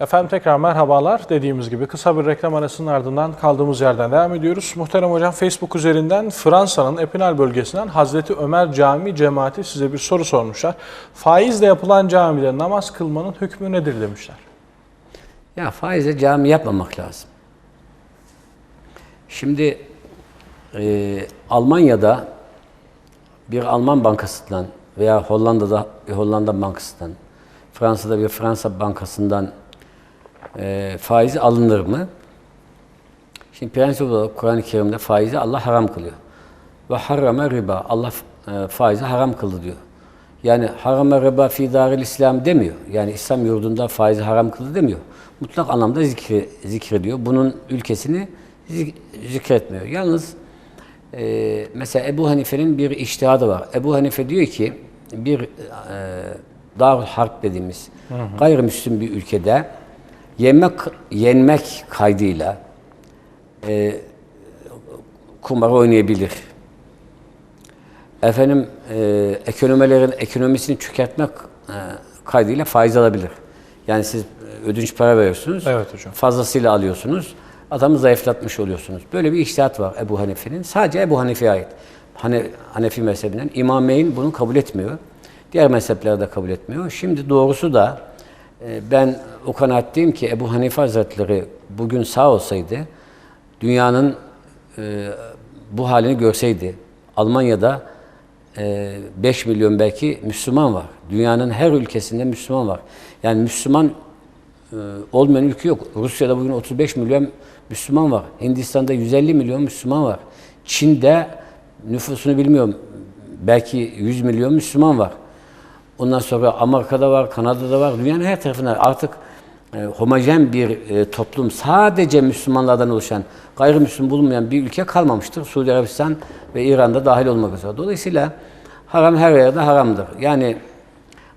Efendim tekrar merhabalar. Dediğimiz gibi kısa bir reklam arasının ardından kaldığımız yerden devam ediyoruz. Muhterem Hocam Facebook üzerinden Fransa'nın Epinal bölgesinden Hazreti Ömer Camii cemaati size bir soru sormuşlar. Faizle yapılan camide namaz kılmanın hükmü nedir demişler. Ya faizle cami yapmamak lazım. Şimdi e, Almanya'da bir Alman bankasından veya Hollanda'da bir Hollanda bankasından, Fransa'da bir Fransa bankasından e, faiz alınır mı? Şimdi prensip olarak Kur'an-ı Kerim'de faizi Allah haram kılıyor. Ve harrama riba. Allah e, faizi haram kıldı diyor. Yani harama riba fi daril İslam demiyor. Yani İslam yurdunda faizi haram kıldı demiyor. Mutlak anlamda zikri, zikrediyor. Bunun ülkesini zik- zikretmiyor. Yalnız e, mesela Ebu Hanife'nin bir iştihadı var. Ebu Hanife diyor ki bir e, Darül Harp dediğimiz gayrimüslim bir ülkede yemek yenmek kaydıyla e, kumar oynayabilir. Efendim e, ekonomilerin ekonomisini çökertmek e, kaydıyla faiz alabilir. Yani siz e, ödünç para veriyorsunuz. Evet hocam. Fazlasıyla alıyorsunuz. Adamı zayıflatmış oluyorsunuz. Böyle bir iştihat var Ebu Hanife'nin. Sadece Ebu Hanife'ye ait. Hane, Hanefi mezhebinden. İmameyn bunu kabul etmiyor. Diğer mezhepler de kabul etmiyor. Şimdi doğrusu da ben o kanaatteyim ki Ebu Hanife Hazretleri bugün sağ olsaydı dünyanın e, bu halini görseydi Almanya'da e, 5 milyon belki Müslüman var. Dünyanın her ülkesinde Müslüman var. Yani Müslüman e, olmayan ülke yok. Rusya'da bugün 35 milyon Müslüman var. Hindistan'da 150 milyon Müslüman var. Çin'de nüfusunu bilmiyorum. Belki 100 milyon Müslüman var. Ondan sonra Amerika'da var, Kanada'da var. Dünyanın her tarafında artık e, homojen bir e, toplum, sadece Müslümanlardan oluşan, gayrimüslim bulunmayan bir ülke kalmamıştır. Suudi Arabistan ve İran'da dahil olmak üzere. Dolayısıyla haram her yerde haramdır. Yani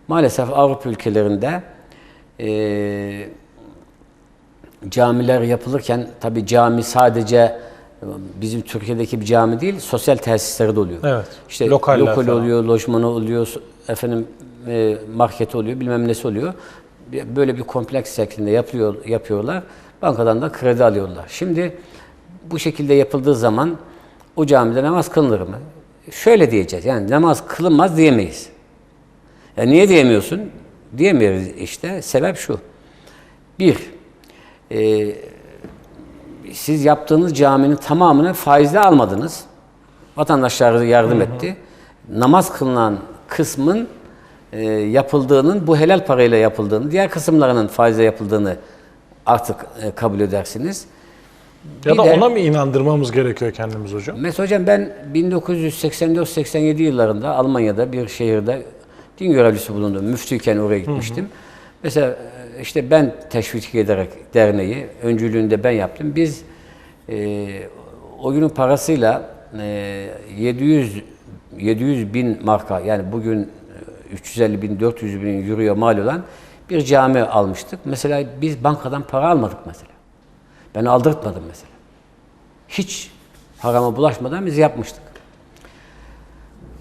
maalesef Avrupa ülkelerinde e, camiler yapılırken tabi cami sadece e, bizim Türkiye'deki bir cami değil, sosyal tesisleri de oluyor. Evet, İşte lokal oluyor, lojmanı oluyor, efendim e, marketi oluyor, bilmem nesi oluyor. Böyle bir kompleks şeklinde yapıyor, yapıyorlar. Bankadan da kredi alıyorlar. Şimdi bu şekilde yapıldığı zaman o camide namaz kılınır mı? Şöyle diyeceğiz. Yani namaz kılınmaz diyemeyiz. Ya niye diyemiyorsun? Diyemiyoruz işte. Sebep şu. Bir, e, siz yaptığınız caminin tamamını faizle almadınız. Vatandaşlar yardım etti. Namaz kılınan kısmın e, yapıldığının bu helal parayla yapıldığını, diğer kısımlarının faizle yapıldığını artık e, kabul edersiniz. Ya Bir da de- ona mı inandırmamız gerekiyor kendimiz hocam? Mesela hocam ben 1984-87 yıllarında Almanya'da bir şehirde din görevlisi bulundum. Müftüyken oraya gitmiştim. Mesela e, işte ben teşvik ederek derneği, öncülüğünde ben yaptım. Biz e, o günün parasıyla e, 700 700 bin marka yani bugün 350 bin 400 bin euroya mal olan bir cami almıştık. Mesela biz bankadan para almadık mesela. Ben aldırtmadım mesela. Hiç harama bulaşmadan biz yapmıştık.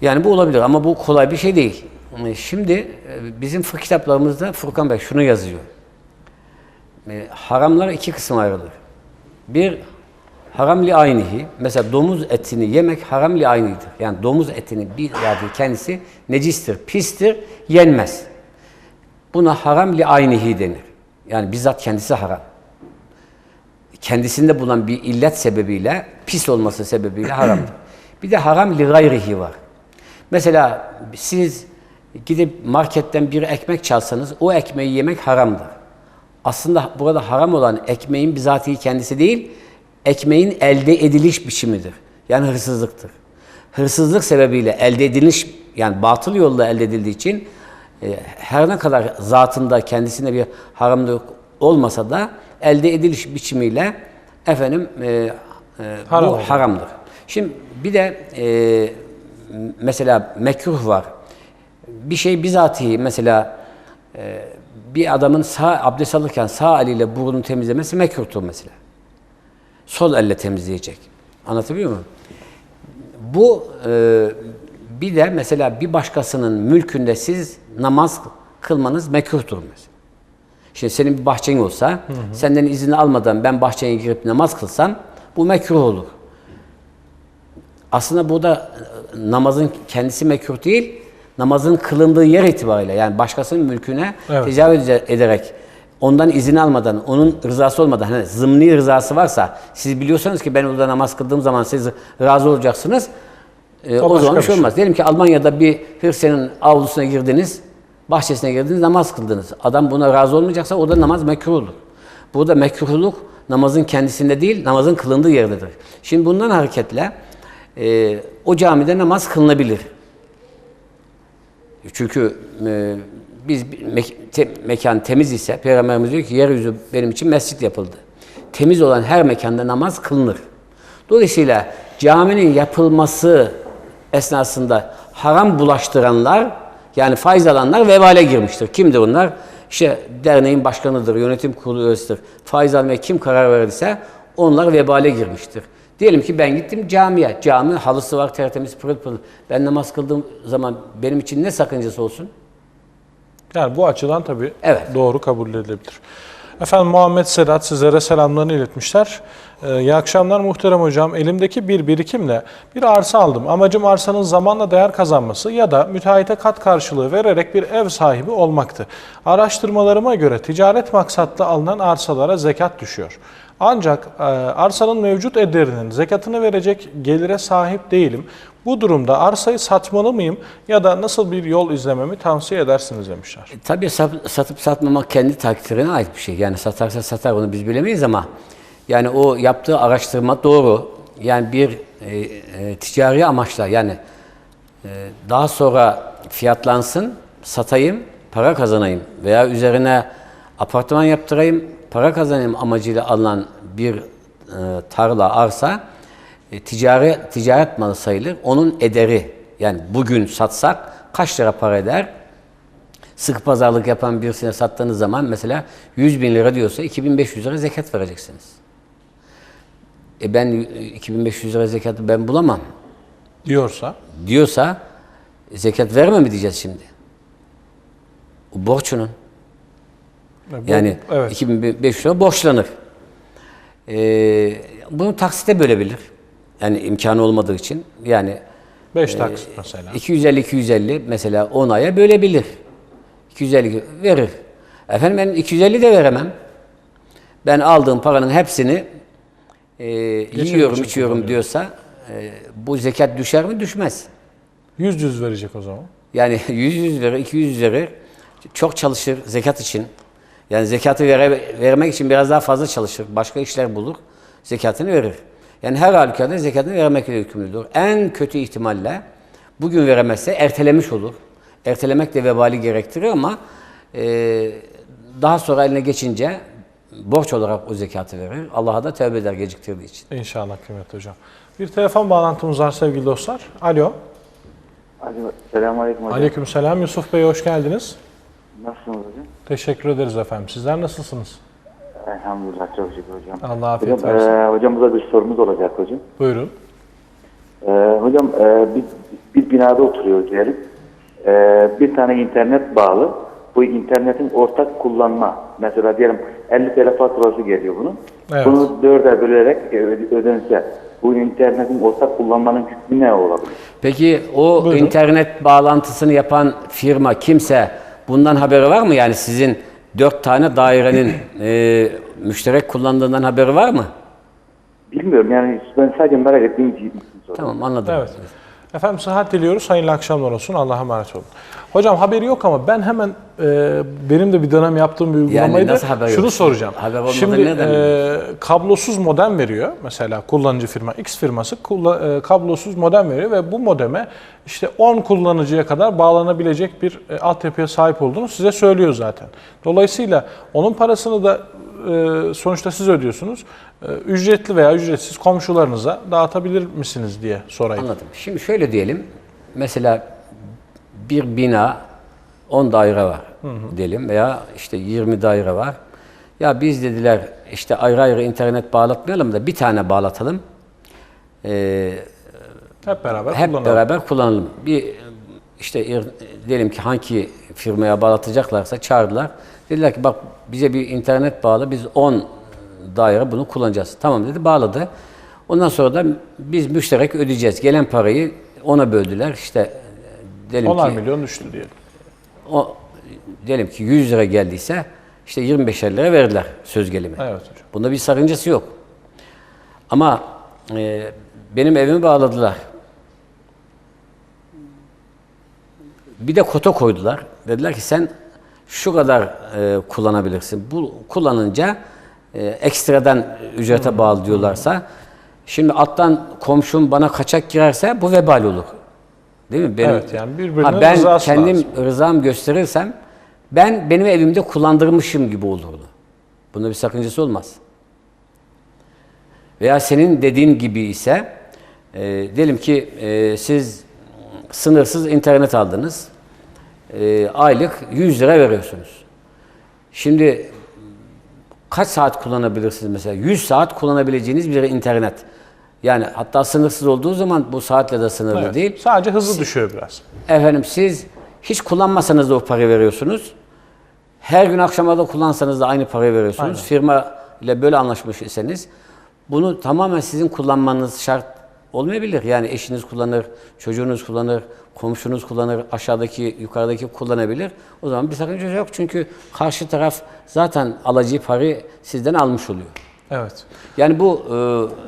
Yani bu olabilir ama bu kolay bir şey değil. E, Şimdi e, bizim fıkıh kitaplarımızda Furkan Bey şunu yazıyor. E, Haramlar iki kısım ayrılır. Bir haram li aynihi. Mesela domuz etini yemek haram li aynidir. Yani domuz etinin yani kendisi necistir, pistir, yenmez. Buna haram li aynihi denir. Yani bizzat kendisi haram kendisinde bulunan bir illet sebebiyle, pis olması sebebiyle haramdır. Bir de haram li gayrihi var. Mesela siz gidip marketten bir ekmek çalsanız o ekmeği yemek haramdır. Aslında burada haram olan ekmeğin bizatihi kendisi değil, ekmeğin elde ediliş biçimidir. Yani hırsızlıktır. Hırsızlık sebebiyle elde ediliş, yani batıl yolla elde edildiği için e, her ne kadar zatında kendisinde bir haramlık olmasa da elde ediliş biçimiyle efendim e, e, Haram bu oluyor. haramdır. Şimdi bir de e, mesela mekruh var. Bir şey bizatihi mesela e, bir adamın sağ abdest alırken sağ eliyle burnunu temizlemesi mekruhtur mesela. Sol elle temizleyecek. Anlatabiliyor muyum? Bu e, bir de mesela bir başkasının mülkünde siz namaz kılmanız mekruhtur mesela. Şimdi senin bir bahçen olsa, senden izin almadan ben bahçeye girip namaz kılsam bu mekruh olur. Aslında burada e, namazın kendisi mekruh değil, namazın kılındığı yer itibariyle yani başkasının mülküne Evet. tecavüz ede- ondan izin almadan, onun rızası olmadan, hani zımni rızası varsa, siz biliyorsanız ki ben orada namaz kıldığım zaman siz razı olacaksınız, e, O o, zaman bir bir şey şey. olmaz. Diyelim ki Almanya'da bir Hırsenin avlusuna girdiniz, bahçesine girdiniz, namaz kıldınız. Adam buna razı olmayacaksa orada namaz mekruh olur. Burada mekruhluk namazın kendisinde değil, namazın kılındığı yerdedir. Şimdi bundan hareketle e, o camide namaz kılınabilir. Çünkü e, biz mek- te- mekan temiz ise Peygamberimiz diyor ki yeryüzü benim için mescit yapıldı. Temiz olan her mekanda namaz kılınır. Dolayısıyla caminin yapılması esnasında haram bulaştıranlar yani faiz alanlar vebale girmiştir. Kimdir onlar? İşte derneğin başkanıdır, yönetim kurulu üyesidir. Faiz almaya kim karar verdiyse onlar vebale girmiştir. Diyelim ki ben gittim camiye. Cami halısı var tertemiz pırıl pırıl. Ben namaz kıldığım zaman benim için ne sakıncası olsun? Yani bu açıdan tabii Evet. doğru kabul edilebilir. Efendim Muhammed Sedat sizlere selamlarını iletmişler. Ee, iyi akşamlar muhterem hocam. Elimdeki bir birikimle bir arsa aldım. Amacım arsanın zamanla değer kazanması ya da müteahhite kat karşılığı vererek bir ev sahibi olmaktı. Araştırmalarıma göre ticaret maksatlı alınan arsalara zekat düşüyor. Ancak e, arsanın mevcut ederinin zekatını verecek gelire sahip değilim. Bu durumda arsayı satmalı mıyım ya da nasıl bir yol izlememi tavsiye edersiniz demişler. E, Tabii sat- satıp satmamak kendi takdirine ait bir şey. Yani satarsa satar onu biz bilemeyiz ama yani o yaptığı araştırma doğru. Yani bir e, e, ticari amaçla yani e, daha sonra fiyatlansın, satayım, para kazanayım veya üzerine apartman yaptırayım, para kazanayım amacıyla alınan bir e, tarla, arsa e, ticari ticaret malı sayılır. Onun ederi yani bugün satsak kaç lira para eder? Sık pazarlık yapan birisine sattığınız zaman mesela 100 bin lira diyorsa 2500 lira zekat vereceksiniz. E ben e, 2500 lira zekatı ben bulamam Diyorsa diyorsa zekat verme mi diyeceğiz şimdi? O borç onun. e, bu- Yani evet. 2500 lira borçlanır. Ee, bunu taksite bölebilir. Yani imkanı olmadığı için. Yani 5 taksit mesela. 250-250 mesela 10 aya bölebilir. 250 verir. Efendim ben 250 de veremem. Ben aldığım paranın hepsini e, yiyorum, içiyorum kullanıyorum. diyorsa e, bu zekat düşer mi? Düşmez. 100 yüz verecek o zaman. Yani 100 100 verir, 200 verir. Çok çalışır zekat için. Yani zekatı vere, vermek için biraz daha fazla çalışır. Başka işler bulur. Zekatını verir. Yani her halükarda zekatını vermekle yükümlüdür. En kötü ihtimalle bugün veremezse ertelemiş olur. Ertelemek de vebali gerektirir ama e, daha sonra eline geçince borç olarak o zekatı verir. Allah'a da tövbe eder geciktirdiği için. İnşallah kıymetli hocam. Bir telefon bağlantımız var sevgili dostlar. Alo. Alo, Selamünaleyküm hocam. Aleykümselam Yusuf Bey hoş geldiniz. Nasılsınız hocam? Teşekkür ederiz efendim. Sizler nasılsınız? Elhamdülillah çok şükür hocam. Allah afiyet Hocam, versin. e, hocamıza bir sorumuz olacak hocam. Buyurun. E, hocam e, bir, bir binada oturuyoruz diyelim. E, bir tane internet bağlı. Bu internetin ortak kullanma. Mesela diyelim 50 TL faturası geliyor bunun. Evet. Bunu dörde bölerek e, öde- ödense bu internetin ortak kullanmanın hükmü ne olabilir? Peki o Buyurun. internet bağlantısını yapan firma kimse bundan haberi var mı? Yani sizin dört tane dairenin e, müşterek kullandığından haberi var mı? Bilmiyorum yani ben sadece merak ettiğim için soruyorum. Tamam anladım. Evet. Efendim sıhhat diliyoruz. Hayırlı akşamlar olsun. Allah'a emanet olun. Hocam haberi yok ama ben hemen e, benim de bir dönem yaptığım bir uygulamaydı. nasıl haber Şunu yok? soracağım. Haber Şimdi e, kablosuz modem veriyor. Mesela kullanıcı firma X firması kulla- e, kablosuz modem veriyor ve bu modeme işte 10 kullanıcıya kadar bağlanabilecek bir e, altyapıya sahip olduğunu size söylüyor zaten. Dolayısıyla onun parasını da e, sonuçta siz ödüyorsunuz. E, ücretli veya ücretsiz komşularınıza dağıtabilir misiniz diye sorayım. Anladım. Şimdi şöyle diyelim. Mesela bir bina 10 daire var diyelim veya işte 20 daire var. Ya biz dediler işte ayrı ayrı internet bağlatmayalım da bir tane bağlatalım. Ee, Hep beraber hep kullanalım. beraber kullanalım. Bir işte ir- diyelim ki hangi firmaya bağlatacaklarsa çağırdılar. Dediler ki bak bize bir internet bağlı biz 10 daire bunu kullanacağız. Tamam dedi bağladı. Ondan sonra da biz müşterek ödeyeceğiz. Gelen parayı ona böldüler. İşte diyelim 10'ar ki milyon düştü diyelim. o diyelim ki 100 lira geldiyse işte 25'er lira verdiler söz gelimi. Evet hocam. Bunda bir sakıncası yok. Ama e, benim evimi bağladılar. Bir de kota koydular. Dediler ki sen şu kadar e, kullanabilirsin. Bu kullanınca e, ekstradan ücrete bağlı diyorlarsa şimdi alttan komşum bana kaçak girerse bu vebal olur. Değil mi? Benim, Evet, yani birbirinin Ha, ben kendim lazım. rızam gösterirsem ben benim evimde kullandırmışım gibi olurdu. Bunda bir sakıncası olmaz. Veya senin dediğin gibi ise e, diyelim ki e, siz sınırsız internet aldınız. E, aylık 100 lira veriyorsunuz. Şimdi kaç saat kullanabilirsiniz mesela? 100 saat kullanabileceğiniz bir internet. Yani hatta sınırsız olduğu zaman bu saatle de sınırlı Evet. değil. Sadece hızı düşüyor biraz. Efendim siz hiç kullanmasanız da o parayı veriyorsunuz. Her gün akşama da kullansanız da aynı parayı veriyorsunuz. Aynen. Firma ile böyle anlaşmış iseniz bunu tamamen sizin kullanmanız şart olmayabilir. Yani eşiniz kullanır, çocuğunuz kullanır, komşunuz kullanır, aşağıdaki, yukarıdaki kullanabilir. O zaman bir sakınca yok çünkü karşı taraf zaten alacağı parayı sizden almış oluyor. Evet. Yani bu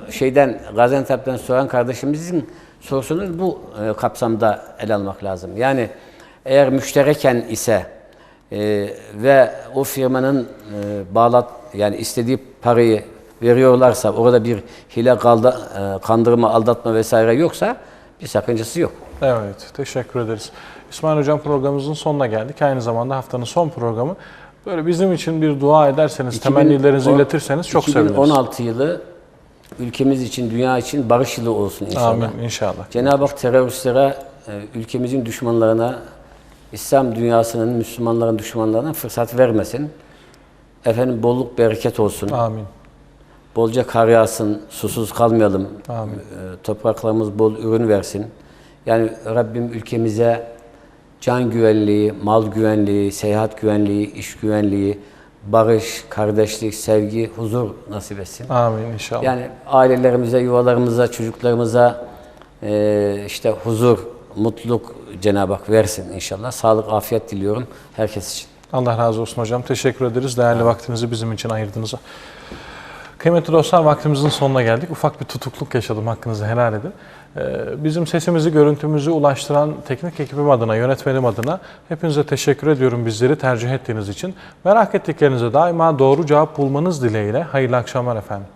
e, şeyden Gaziantep'ten soran kardeşimizin sorusunu bu e, kapsamda ele almak lazım. Yani eğer müştereken ise e, ve o firmanın bağlat yani istediği parayı veriyorlarsa orada bir hile kalda, e, kandırma, aldatma vesaire yoksa bir sakıncası yok. Evet, teşekkür ederiz. İsmail Hocam programımızın sonuna geldik. Aynı zamanda haftanın son programı. Böyle bizim için bir dua ederseniz, temennilerinizi 2010 iletirseniz çok seviniriz. 2016 yılı ülkemiz için, dünya için barış yılı olsun inşallah. Amin inşallah. Cenab-ı Hak teröristlere, e, ülkemizin düşmanlarına, İslam dünyasının, Müslümanların düşmanlarına fırsat vermesin. Efendim bolluk bereket olsun. Amin. Bolca kar yağsın, susuz kalmayalım. Amin. E, Topraklarımız bol ürün versin. Yani Rabbim ülkemize can güvenliği, mal güvenliği, seyahat güvenliği, iş güvenliği, barış, kardeşlik, sevgi, huzur nasip etsin. Amin inşallah. Yani ailelerimize, yuvalarımıza, çocuklarımıza eee, işte huzur, mutluluk Cenab-ı Hak versin inşallah. Sağlık, afiyet diliyorum herkes için. Allah razı olsun hocam. Teşekkür ederiz. Değerli vaktinizi bizim için ayırdığınıza. Kıymetli dostlar vaktimizin sonuna geldik. Ufak bir tutukluk yaşadım. Hakkınızı helal edin. Ee, Bizim sesimizi, görüntümüzü ulaştıran teknik ekibim adına, yönetmenim adına hepinize teşekkür ediyorum bizleri tercih ettiğiniz için. Merak ettiklerinize daima doğru cevap bulmanız dileğiyle. Hayırlı akşamlar efendim.